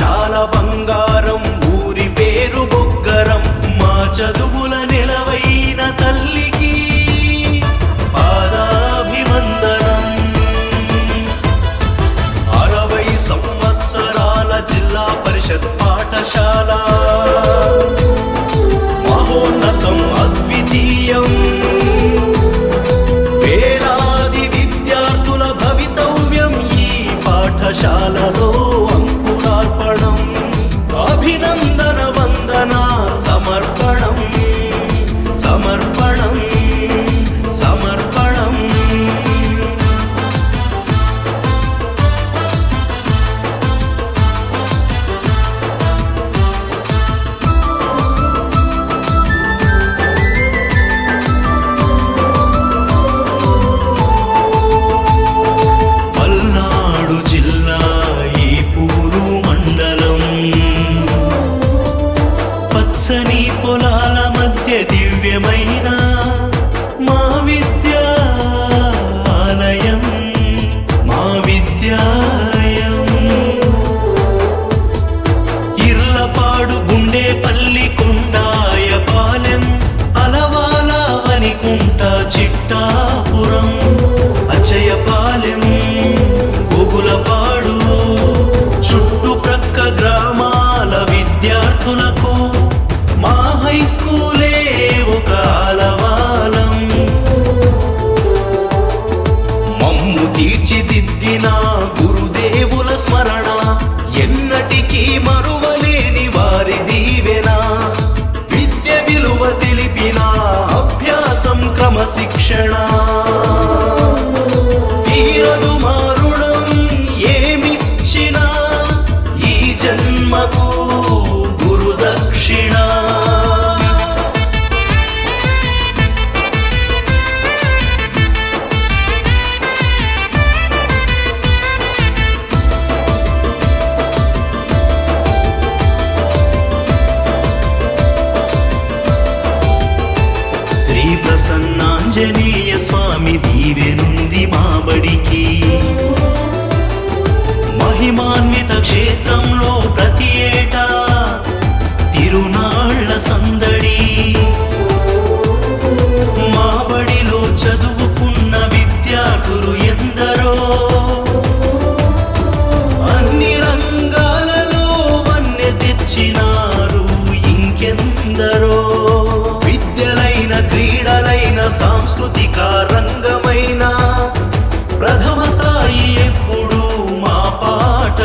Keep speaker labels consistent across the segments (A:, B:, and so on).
A: చాలా బంగారం ఊరి పేరు బొగ్గరం మా చదువులని చిట్టాపురం అచయపాలెం గోగులపాడు చుట్టుప్రక్క గ్రామాల విద్యార్థులకు మా హై స్కూలే ఒక ఆలవాలం. మమ్ము తీర్చిదిద్దిన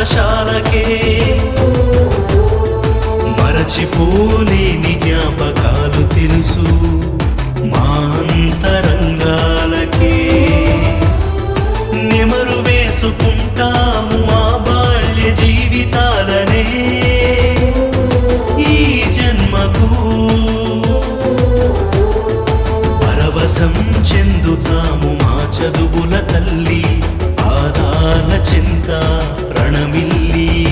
A: పాఠశాలకే. మరచిపోలేని జ్ఞాపకాలు తెలుసు మా అంతరంగాలకే. నెమరు వేసుకుంటాము మా బాల్య జీవితాలనే. ఈ జన్మకు పరవశం చెందుతాము మా చదువుల తల్లి. చింత ప్రణమిల్లీ